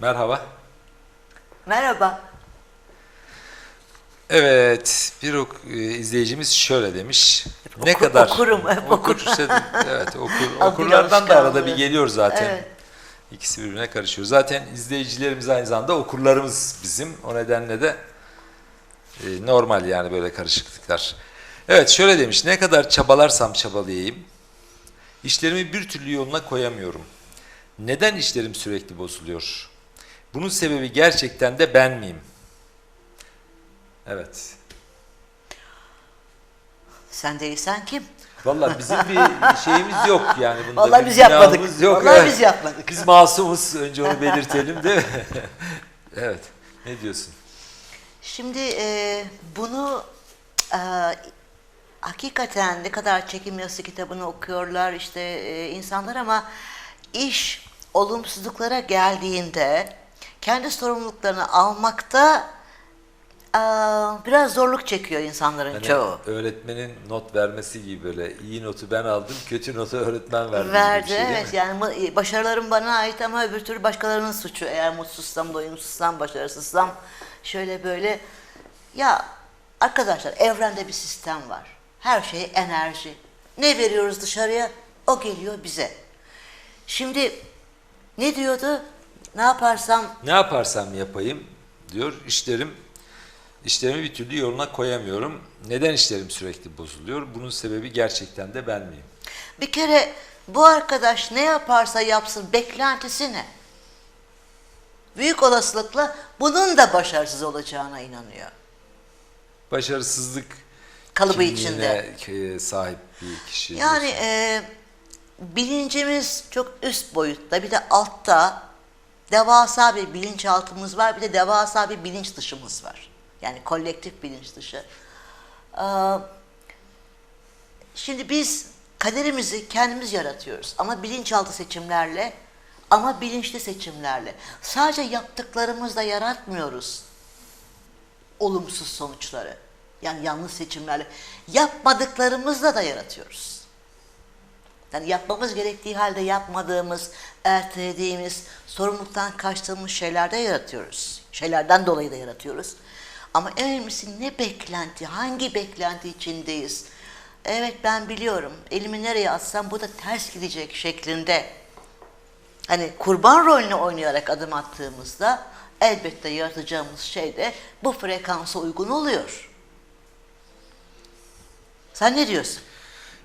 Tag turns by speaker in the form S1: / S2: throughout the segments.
S1: Merhaba.
S2: Merhaba.
S1: Evet, bir ok- e, izleyicimiz şöyle demiş. ne
S2: Oku-
S1: kadar
S2: okurum, hep
S1: okur, işte, evet, okur, okurlardan da arada bir geliyor zaten.
S2: Evet.
S1: İkisi birbirine karışıyor. Zaten izleyicilerimiz aynı zamanda okurlarımız bizim. O nedenle de e, normal yani böyle karışıklıklar. Evet şöyle demiş. Ne kadar çabalarsam çabalayayım işlerimi bir türlü yoluna koyamıyorum. Neden işlerim sürekli bozuluyor? Bunun sebebi gerçekten de ben miyim? Evet.
S2: Sen değilsen kim?
S1: Vallahi bizim bir şeyimiz yok yani bunda.
S2: Vallahi
S1: bir
S2: biz yapmadık.
S1: Yok.
S2: Vallahi
S1: evet.
S2: biz yapmadık.
S1: Biz masumuz önce onu belirtelim değil mi? evet. Ne diyorsun?
S2: Şimdi e, bunu e, hakikaten ne kadar çekim yazısı kitabını okuyorlar işte e, insanlar ama iş olumsuzluklara geldiğinde kendi sorumluluklarını almakta e, biraz zorluk çekiyor insanların
S1: Hani
S2: çoğu.
S1: öğretmenin not vermesi gibi böyle iyi notu ben aldım, kötü notu öğretmen verdi.
S2: Verdi
S1: şey,
S2: evet yani başarılarım bana ait ama öbür türlü başkalarının suçu. Eğer mutsuzsam, doyumsuzsam, başarısızsam şöyle böyle. Ya arkadaşlar evrende bir sistem var. Her şey enerji. Ne veriyoruz dışarıya o geliyor bize. Şimdi ne diyordu? Ne yaparsam
S1: Ne yaparsam yapayım diyor işlerim işlerimi bir türlü yoluna koyamıyorum. Neden işlerim sürekli bozuluyor? Bunun sebebi gerçekten de ben miyim?
S2: bir kere bu arkadaş ne yaparsa yapsın beklentisi ne? Büyük olasılıkla bunun da başarısız olacağına inanıyor.
S1: Başarısızlık
S2: Kalıbı içinde.
S1: sahip bir kişi.
S2: Yani e, bilincimiz çok üst boyutta bir de altta devasa bir bilinçaltımız var bir de devasa bir bilinç dışımız var. Yani kolektif bilinç dışı. Ee, şimdi biz kaderimizi kendimiz yaratıyoruz ama bilinçaltı seçimlerle ama bilinçli seçimlerle. Sadece yaptıklarımızla yaratmıyoruz olumsuz sonuçları. Yani yanlış seçimlerle. Yapmadıklarımızla da yaratıyoruz. Yani yapmamız gerektiği halde yapmadığımız, ertelediğimiz, sorumluluktan kaçtığımız şeylerde yaratıyoruz. Şeylerden dolayı da yaratıyoruz. Ama en önemlisi ne beklenti, hangi beklenti içindeyiz? Evet ben biliyorum, elimi nereye atsam bu da ters gidecek şeklinde. Hani kurban rolünü oynayarak adım attığımızda elbette yaratacağımız şey de bu frekansa uygun oluyor. Sen ne diyorsun?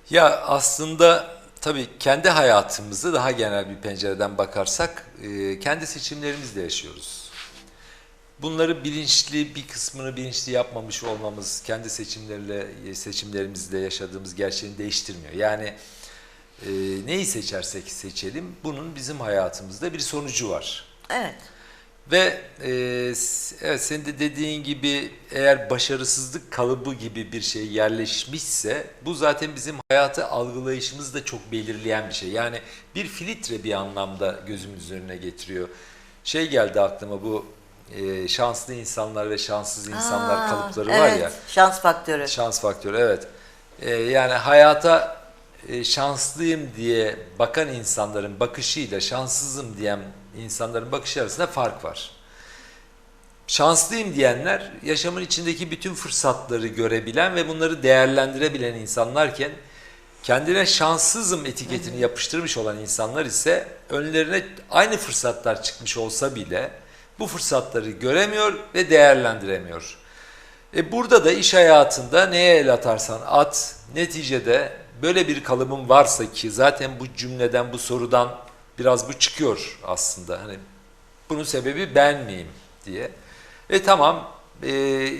S1: Ya aslında tabii kendi hayatımızı daha genel bir pencereden bakarsak e, kendi seçimlerimizle yaşıyoruz. Bunları bilinçli bir kısmını bilinçli yapmamış olmamız kendi seçimlerle seçimlerimizle yaşadığımız gerçeğini değiştirmiyor. Yani e, neyi seçersek seçelim bunun bizim hayatımızda bir sonucu var.
S2: Evet.
S1: Ve e, evet senin de dediğin gibi eğer başarısızlık kalıbı gibi bir şey yerleşmişse bu zaten bizim hayatı algılayışımızı da çok belirleyen bir şey. Yani bir filtre bir anlamda gözümüzün önüne getiriyor. Şey geldi aklıma bu e, şanslı insanlar ve şanssız insanlar
S2: Aa,
S1: kalıpları
S2: evet,
S1: var ya.
S2: Şans faktörü.
S1: Şans faktörü evet. Ee, yani hayata e, şanslıyım diye bakan insanların bakışıyla şanssızım diyen insanların bakışı arasında fark var. Şanslıyım diyenler yaşamın içindeki bütün fırsatları görebilen ve bunları değerlendirebilen insanlarken kendine şanssızım etiketini yapıştırmış olan insanlar ise önlerine aynı fırsatlar çıkmış olsa bile bu fırsatları göremiyor ve değerlendiremiyor. E burada da iş hayatında neye el atarsan at, neticede böyle bir kalıbın varsa ki zaten bu cümleden, bu sorudan biraz bu çıkıyor aslında. Hani bunun sebebi ben miyim diye. E tamam, e, e,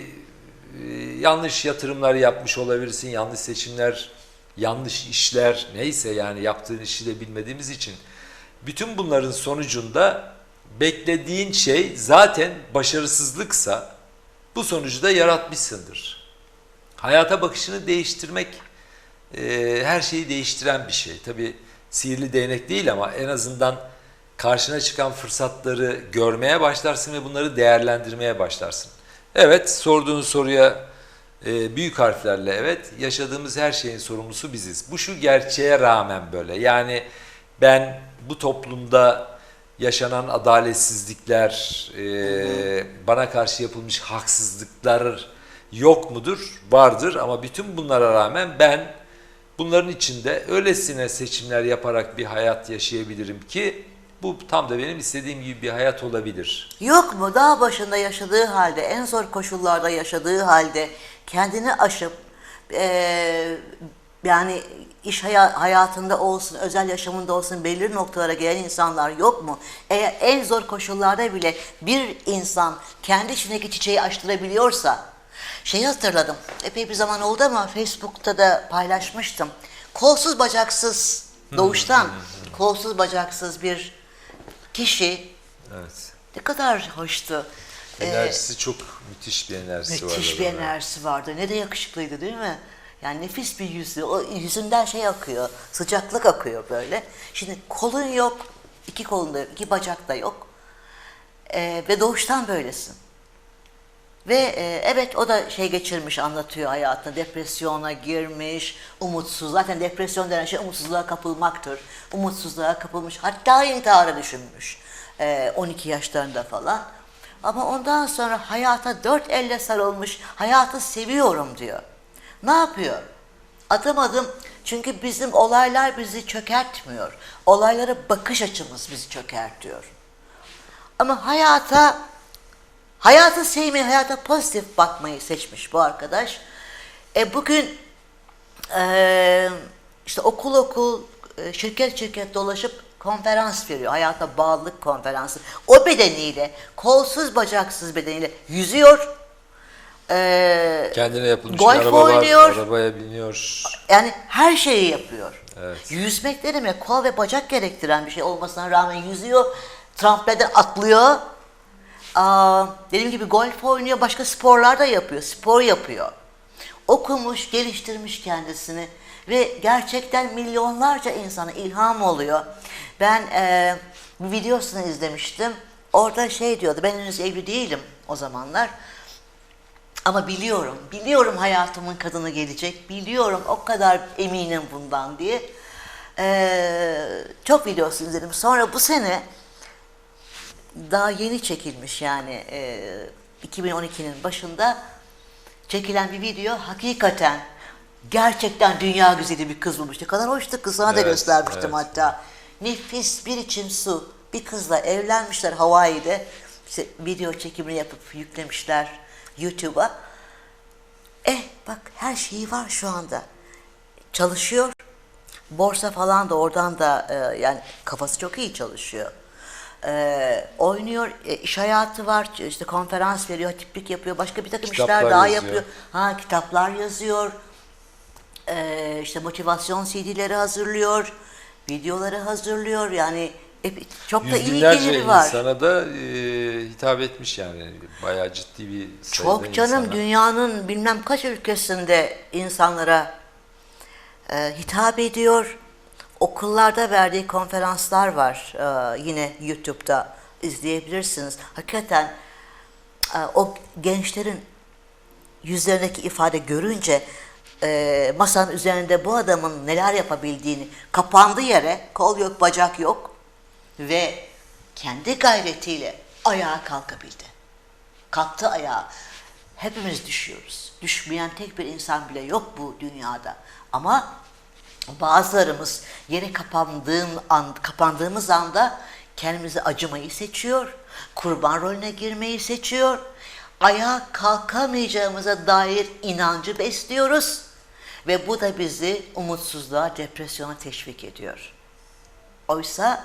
S1: yanlış yatırımlar yapmış olabilirsin, yanlış seçimler, yanlış işler, neyse yani yaptığın işi de bilmediğimiz için. Bütün bunların sonucunda beklediğin şey zaten başarısızlıksa bu sonucu da yaratmışsındır. Hayata bakışını değiştirmek e, her şeyi değiştiren bir şey. Tabi sihirli değnek değil ama en azından karşına çıkan fırsatları görmeye başlarsın ve bunları değerlendirmeye başlarsın. Evet sorduğun soruya e, büyük harflerle evet yaşadığımız her şeyin sorumlusu biziz. Bu şu gerçeğe rağmen böyle yani ben bu toplumda yaşanan adaletsizlikler, e, bana karşı yapılmış haksızlıklar yok mudur? Vardır ama bütün bunlara rağmen ben bunların içinde öylesine seçimler yaparak bir hayat yaşayabilirim ki bu tam da benim istediğim gibi bir hayat olabilir.
S2: Yok mu dağ başında yaşadığı halde, en zor koşullarda yaşadığı halde kendini aşıp eee, yani iş haya- hayatında olsun, özel yaşamında olsun belirli noktalara gelen insanlar yok mu? Eğer en zor koşullarda bile bir insan kendi içindeki çiçeği açtırabiliyorsa, şeyi hatırladım, epey bir zaman oldu ama Facebook'ta da paylaşmıştım. Kolsuz bacaksız doğuştan, kolsuz bacaksız bir kişi
S1: Evet.
S2: ne kadar hoştu. Ee,
S1: Enerjisi çok müthiş bir enerjisi var.
S2: müthiş bir enerjisi vardı. Ne de yakışıklıydı değil mi? Yani nefis bir yüzü. O yüzünden şey akıyor. Sıcaklık akıyor böyle. Şimdi kolun yok. iki kolun da yok. iki bacak da yok. Ee, ve doğuştan böylesin. Ve e, evet o da şey geçirmiş anlatıyor hayatında. Depresyona girmiş, umutsuz. Zaten depresyon denen şey umutsuzluğa kapılmaktır. Umutsuzluğa kapılmış. Hatta intihara düşünmüş. e, 12 yaşlarında falan. Ama ondan sonra hayata dört elle sarılmış. Hayatı seviyorum diyor. Ne yapıyor? Adım adım çünkü bizim olaylar bizi çökertmiyor. Olaylara bakış açımız bizi çökertiyor. Ama hayata Hayatı sevmeyi, hayata pozitif bakmayı seçmiş bu arkadaş. E bugün e, işte okul okul, e, şirket şirket dolaşıp konferans veriyor. Hayata bağlılık konferansı. O bedeniyle, kolsuz bacaksız bedeniyle yüzüyor. E,
S1: Kendine yapılmış
S2: Golf
S1: arabalar,
S2: oynuyor.
S1: arabaya biniyor.
S2: yani her şeyi yapıyor.
S1: Evet.
S2: Yüzmek ne demek? Kol ve bacak gerektiren bir şey olmasına rağmen yüzüyor. Trampleden atlıyor. Aa, dediğim gibi golf oynuyor, başka sporlar da yapıyor. Spor yapıyor. Okumuş, geliştirmiş kendisini ve gerçekten milyonlarca insana ilham oluyor. Ben e, bir videosunu izlemiştim. Orada şey diyordu, ben henüz evli değilim o zamanlar. Ama biliyorum, biliyorum hayatımın kadını gelecek, biliyorum o kadar eminim bundan diye. Ee, çok videosunu izledim. Sonra bu sene daha yeni çekilmiş yani e, 2012'nin başında çekilen bir video hakikaten gerçekten dünya güzeli bir kız bulmuş. Ne kadar hoştu kız sana da
S1: Evet,
S2: göstermiştim
S1: evet.
S2: hatta. Nefis bir içim su. Bir kızla evlenmişler Hawaii'de. İşte video çekimini yapıp yüklemişler YouTube'a. Eh bak her şeyi var şu anda. Çalışıyor. Borsa falan da oradan da e, yani kafası çok iyi çalışıyor. E, oynuyor, e, iş hayatı var, işte konferans veriyor, hatiplik yapıyor, başka bir takım
S1: Kitaplar
S2: işler daha
S1: yazıyor.
S2: yapıyor. Ha kitaplar yazıyor, e, işte motivasyon CD'leri hazırlıyor, videoları hazırlıyor. Yani hep- çok da
S1: Yüz
S2: iyi
S1: binlerce
S2: geliri var.
S1: insana da e, hitap etmiş yani. Bayağı ciddi bir sayıda
S2: Çok canım
S1: insana.
S2: dünyanın bilmem kaç ülkesinde insanlara e, hitap ediyor. Okullarda verdiği konferanslar var e, yine YouTube'da izleyebilirsiniz. Hakikaten e, o gençlerin yüzlerindeki ifade görünce e, masanın üzerinde bu adamın neler yapabildiğini kapandı yere kol yok bacak yok ve kendi gayretiyle ayağa kalkabildi. Kalktı ayağa. Hepimiz düşüyoruz. Düşmeyen tek bir insan bile yok bu dünyada. Ama bazılarımız yere kapandığım an, kapandığımız anda kendimize acımayı seçiyor. Kurban rolüne girmeyi seçiyor. Ayağa kalkamayacağımıza dair inancı besliyoruz. Ve bu da bizi umutsuzluğa, depresyona teşvik ediyor. Oysa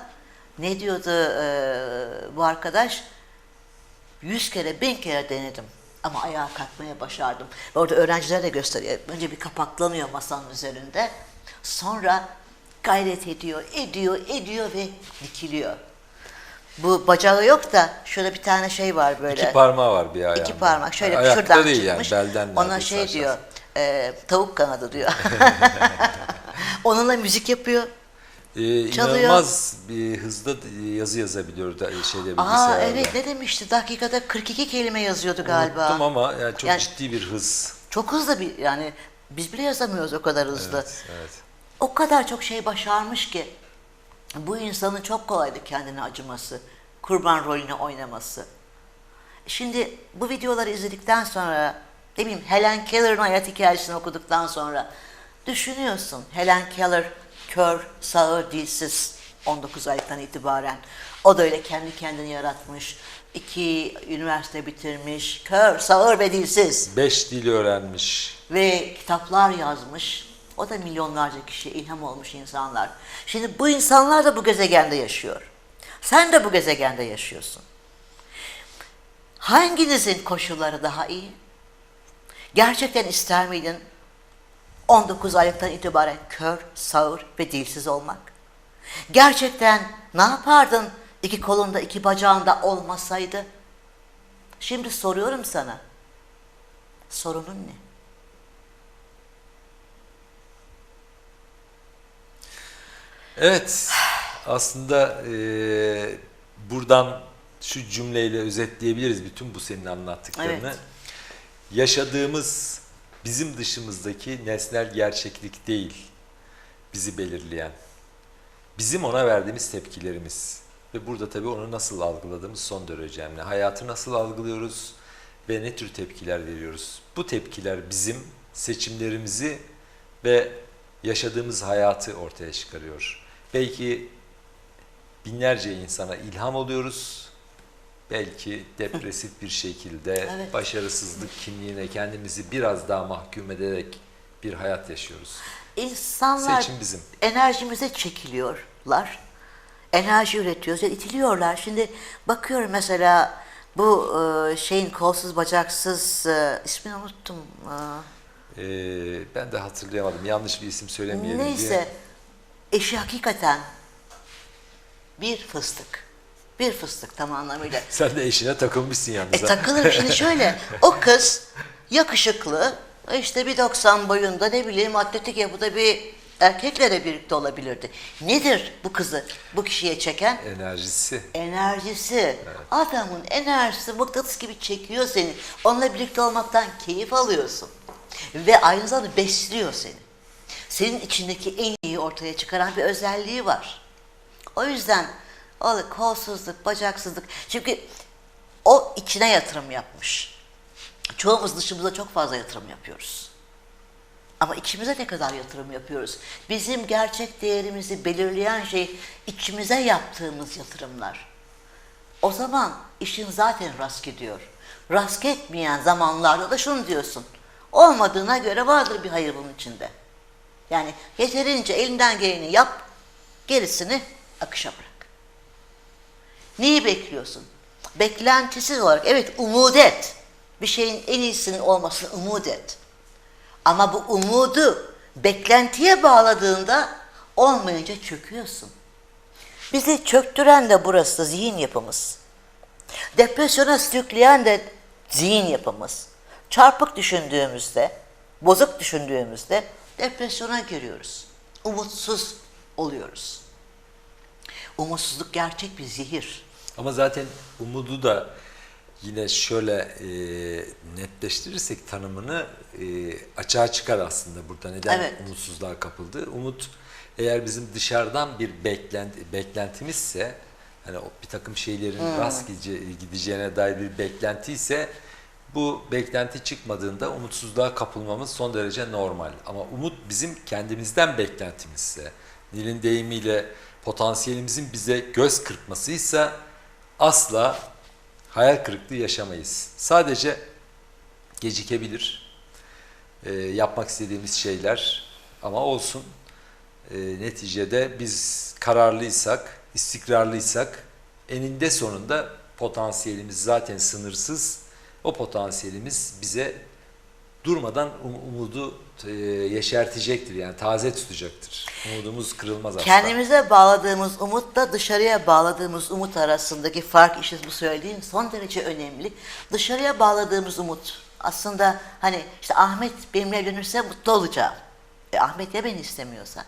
S2: ne diyordu eee, bu arkadaş? Yüz kere, bin kere denedim. Ama ayağa kalkmaya başardım. Orada öğrencilere de gösteriyor. Önce bir kapaklanıyor masanın üzerinde. Sonra gayret ediyor, ediyor, ediyor ve dikiliyor. Bu bacağı yok da şurada bir tane şey var böyle.
S1: İki parmağı var bir ayağında.
S2: İki parmak şöyle
S1: Ayakta
S2: şuradan
S1: değil
S2: çıkmış.
S1: yani belden
S2: Ona şey
S1: aşağısı.
S2: diyor, e, tavuk kanadı diyor. Onunla müzik yapıyor.
S1: Ee,
S2: Çalıyor.
S1: inanılmaz bir hızda yazı yazabiliyor da şeyde
S2: Aa evet ne demişti? Dakikada 42 kelime yazıyordu galiba.
S1: Unuttum ama yani çok
S2: Yani-
S1: ciddi bir hız.
S2: Çok hızlı bir yani biz bile yazamıyoruz o kadar hızlı.
S1: Evet, evet.
S2: O kadar çok şey başarmış ki Bu insanın çok kolaydı kendine acıması, kurban rolünü oynaması. Şimdi bu videoları izledikten sonra, ne bileyim Helen Keller'ın hayat hikayesini okuduktan sonra düşünüyorsun. Helen Keller kör, sağır, dilsiz 19 aylıktan itibaren. O da öyle kendi kendini yaratmış. iki üniversite bitirmiş, kör, sağır ve dilsiz
S1: Beş dil öğrenmiş.
S2: ve kitaplar yazmış. O da milyonlarca kişiye ilham olmuş insanlar. Şimdi bu insanlar da bu gezegende yaşıyor. Sen de bu gezegende yaşıyorsun. Hanginizin koşulları daha iyi? Gerçekten ister miydin 19 aylıktan itibaren kör, sağır ve dilsiz olmak? Gerçekten ne yapardın iki kolunda iki bacağında olmasaydı? Şimdi soruyorum sana. Sorunun ne?
S1: Evet, aslında eee, buradan şu cümleyle özetleyebiliriz bütün bu senin anlattıklarını.
S2: Evet.
S1: Yaşadığımız bizim dışımızdaki nesnel gerçeklik değil bizi belirleyen. Bizim ona verdiğimiz tepkilerimiz. Ve burada tabii onu nasıl algıladığımız son derece önemli. Hayatı nasıl algılıyoruz ve ne tür tepkiler veriyoruz? Bu tepkiler bizim seçimlerimizi ve yaşadığımız hayatı ortaya çıkarıyor. Belki binlerce insana ilham oluyoruz. Belki depresif bir şekilde
S2: Evet.
S1: başarısızlık kimliğine kendimizi biraz daha mahkum ederek bir hayat yaşıyoruz.
S2: İnsanlar
S1: Seçim bizim.
S2: enerjimize çekiliyorlar. Enerji üretiyoruz, itiliyorlar. Şimdi bakıyorum mesela bu e, şeyin kolsuz bacaksız e, ismini unuttum. E,
S1: Ee, ben de hatırlayamadım. Yanlış bir isim söylemeyelim
S2: neyse
S1: diye.
S2: Eşi hakikaten bir fıstık. Bir fıstık tam anlamıyla.
S1: Sen de eşine takılmışsın yalnız.
S2: E
S1: ha.
S2: takılır şimdi şöyle. O kız yakışıklı, işte bir 90 boyunda ne bileyim atletik yapıda bir erkekle de birlikte olabilirdi. Nedir bu kızı bu kişiye çeken?
S1: Enerjisi.
S2: Enerjisi. Adamın enerjisi mıknatıs gibi çekiyor seni. Onunla birlikte olmaktan keyif alıyorsun. Ve aynı zamanda besliyor seni. Senin içindeki en iyi ortaya çıkaran bir özelliği var. O yüzden o kolsuzluk, bacaksızlık. Çünkü o içine yatırım yapmış. Çoğumuz dışımıza çok fazla yatırım yapıyoruz. Ama içimize ne kadar yatırım yapıyoruz? Bizim gerçek değerimizi belirleyen şey içimize yaptığımız yatırımlar. O zaman işin zaten rast gidiyor. Rast gitmeyen zamanlarda da şunu diyorsun. Olmadığına göre vardır bir hayır bunun içinde. Yani yeterince elinden geleni yap, gerisini akışa bırak. Neyi bekliyorsun? Beklentisiz olarak evet umut et. Bir şeyin en iyisinin olmasını umut et. Ama bu umudu beklentiye bağladığında olmayınca çöküyorsun. Bizi çöktüren de burası zihin yapımız. Depresyona sürükleyen de zihin yapımız. Çarpık düşündüğümüzde, bozuk düşündüğümüzde depresyona giriyoruz. Umutsuz oluyoruz. Umutsuzluk gerçek bir zehir.
S1: Ama zaten umudu da yine şöyle e, netleştirirsek tanımını e, açığa çıkar aslında burada. Neden
S2: Evet.
S1: umutsuzluğa kapıldı? Umut eğer bizim dışarıdan bir beklenti, beklentimizse hani bir takım şeylerin rast gidece- gideceğine dair bir beklenti ise bu beklenti çıkmadığında umutsuzluğa kapılmamız son derece normal. Ama umut bizim kendimizden beklentimizse, Nil'in deyimiyle potansiyelimizin bize göz kırpmasıysa asla hayal kırıklığı yaşamayız. Sadece gecikebilir. Ee, yapmak istediğimiz şeyler ama olsun. Ee, neticede biz kararlıysak, istikrarlıysak eninde sonunda potansiyelimiz zaten sınırsız. O potansiyelimiz bize durmadan um- umudu e, yeşertecektir yani taze tutacaktır. Umudumuz kırılmaz asla.
S2: Kendimize bağladığımız umutla dışarıya bağladığımız umut arasındaki fark işte bu söylediğin son derece önemli. Dışarıya bağladığımız umut aslında hani işte Ahmet benimle evlenirse mutlu olacağım. E Ahmet ya beni istemiyorsa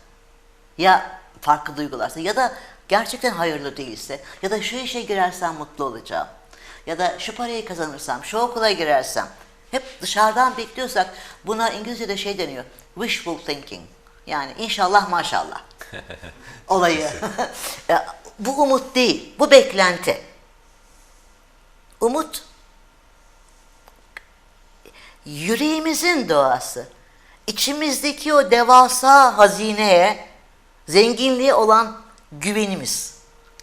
S2: ya farklı duygularsa ya da gerçekten hayırlı değilse ya da şu işe girersem mutlu olacağım ya da şu parayı kazanırsam şu okula girersem hep dışarıdan bekliyorsak buna İngilizce'de şey deniyor wishful thinking yani inşallah maşallah. olayı. Bu umut değil, bu beklenti. Umut yüreğimizin doğası. İçimizdeki o devasa hazineye, zenginliğe olan güvenimiz.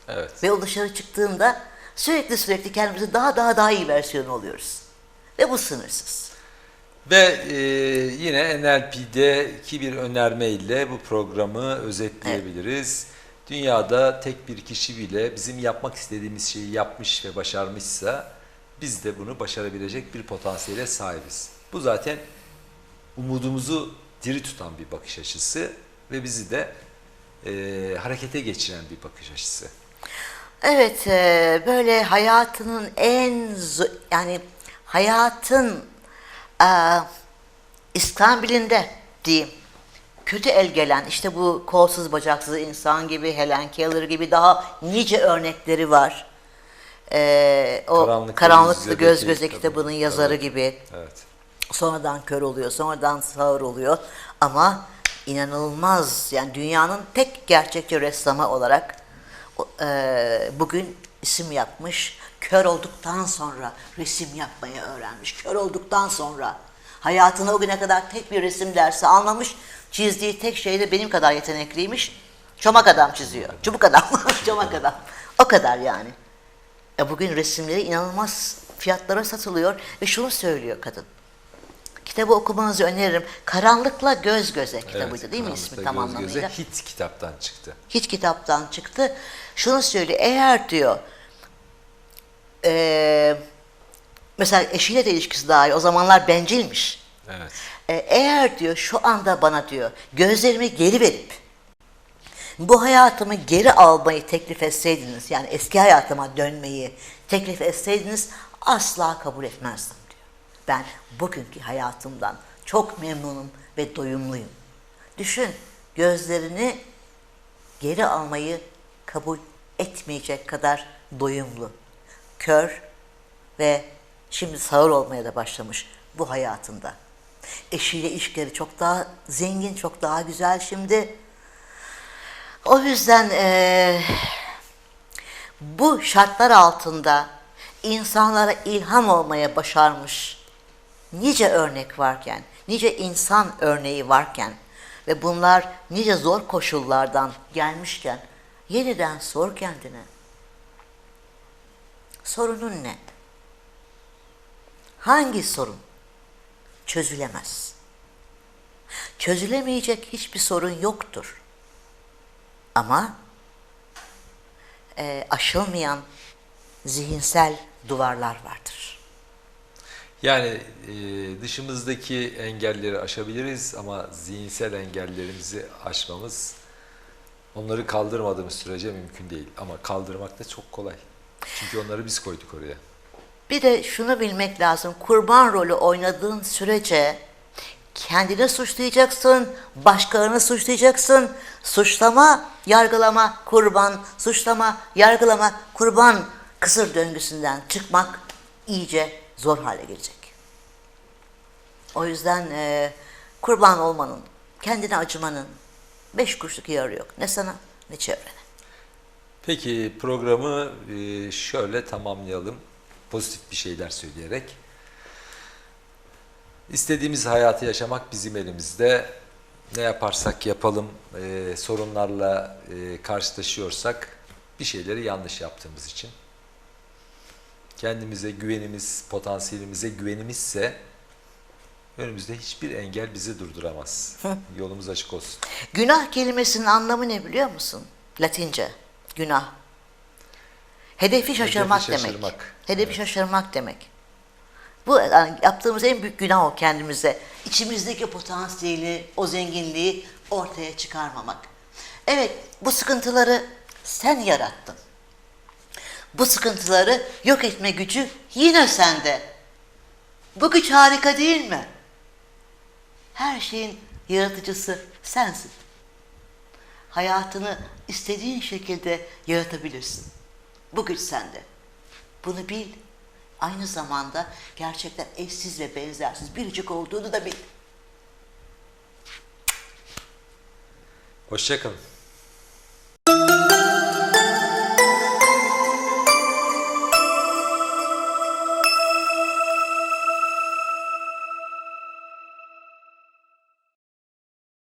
S1: Evet.
S2: Ve o dışarı çıktığında sürekli sürekli kendimizi daha daha daha iyi versiyonu oluyoruz. Ve bu sınırsız.
S1: Ve e, yine NLP'deki bir önermeyle bu programı özetleyebiliriz. Dünyada tek bir kişi bile bizim yapmak istediğimiz şeyi yapmış ve başarmışsa biz de bunu başarabilecek bir potansiyele sahibiz. Bu zaten umudumuzu diri tutan bir bakış açısı ve bizi de e, harekete geçiren bir bakış açısı.
S2: Evet, e, böyle hayatının en yani hayatın e, İskambil'inde diyeyim kötü el gelen işte bu kolsuz bacaksız insan gibi Helen Keller gibi daha nice örnekleri var. E, o
S1: Karanlıklı
S2: Karanlıklı, Göz Göze
S1: kitabı.
S2: kitabının yazarı gibi.
S1: Evet.
S2: Sonradan kör oluyor, sonradan sağır oluyor. Ama inanılmaz yani dünyanın tek gerçekçi ressamı olarak eee, bugün isim yapmış. Kör olduktan sonra resim yapmayı öğrenmiş. Kör olduktan sonra hayatına o güne kadar tek bir resim dersi almamış. Çizdiği tek şey de benim kadar yetenekliymiş. Çomak adam çiziyor. Çubuk adam. Çomak adam. O kadar yani. E bugün resimleri inanılmaz fiyatlara satılıyor ve şunu söylüyor kadın. Kitabı okumanızı öneririm. Karanlıkla Göz Göze kitabıydı
S1: Evet,
S2: değil mi ismi tam
S1: Göz
S2: anlamıyla?
S1: Göze Hit kitaptan çıktı.
S2: Hiç kitaptan çıktı. Şunu söylüyor. Eğer diyor eee, mesela eşiyle de ilişkisi daha iyi. O zamanlar bencilmiş.
S1: Evet.
S2: E, eğer diyor şu anda bana diyor gözlerimi geri verip bu hayatımı geri almayı teklif etseydiniz yani eski hayatıma dönmeyi teklif etseydiniz asla kabul etmezdim diyor. Ben bugünkü hayatımdan çok memnunum ve doyumluyum. Düşün gözlerini geri almayı kabul etmeyecek kadar doyumlu, kör ve şimdi sağır olmaya da başlamış bu hayatında. Eşiyle ilişkileri çok daha zengin, çok daha güzel şimdi. O yüzden eee, bu şartlar altında insanlara ilham olmaya başarmış nice örnek varken, nice insan örneği varken ve bunlar nice zor koşullardan gelmişken yeniden sor kendine. Sorunun ne? Hangi sorun çözülemez? Çözülemeyecek hiçbir sorun yoktur. Ama e, aşılmayan zihinsel duvarlar vardır.
S1: Yani e, dışımızdaki engelleri aşabiliriz ama zihinsel engellerimizi aşmamız onları kaldırmadığımız sürece mümkün değil. Ama kaldırmak da çok kolay. Çünkü onları biz koyduk oraya.
S2: Bir de şunu bilmek lazım. Kurban rolü oynadığın sürece kendini suçlayacaksın, başkalarını suçlayacaksın. Suçlama, yargılama, kurban, suçlama, yargılama, kurban kısır döngüsünden çıkmak iyice zor hale gelecek. O yüzden eee, kurban olmanın, kendine acımanın beş kuruşluk yararı yok. Ne sana ne çevrene.
S1: Peki programı e, şöyle tamamlayalım. Pozitif bir şeyler söyleyerek. İstediğimiz hayatı yaşamak bizim elimizde. Ne yaparsak yapalım, e, sorunlarla e, karşılaşıyorsak bir şeyleri yanlış yaptığımız için. Kendimize güvenimiz, potansiyelimize güvenimizse önümüzde hiçbir engel bizi durduramaz. Yolumuz açık olsun.
S2: Günah kelimesinin anlamı ne biliyor musun? Latince. Günah. Hedefi şaşırmak, demek.
S1: şaşırmak.
S2: Hedefi
S1: Evet.
S2: şaşırmak demek. Bu yani yaptığımız en büyük günah o kendimize. İçimizdeki potansiyeli, o zenginliği ortaya çıkarmamak. Evet, bu sıkıntıları sen yarattın. Bu sıkıntıları yok etme gücü yine sende. Bu güç harika değil mi? Her şeyin yaratıcısı sensin. Hayatını istediğin şekilde yaratabilirsin. Bu güç sende. Bunu bil. Aynı zamanda gerçekten eşsiz ve benzersiz biricik olduğunu da bil.
S1: Hoşçakalın.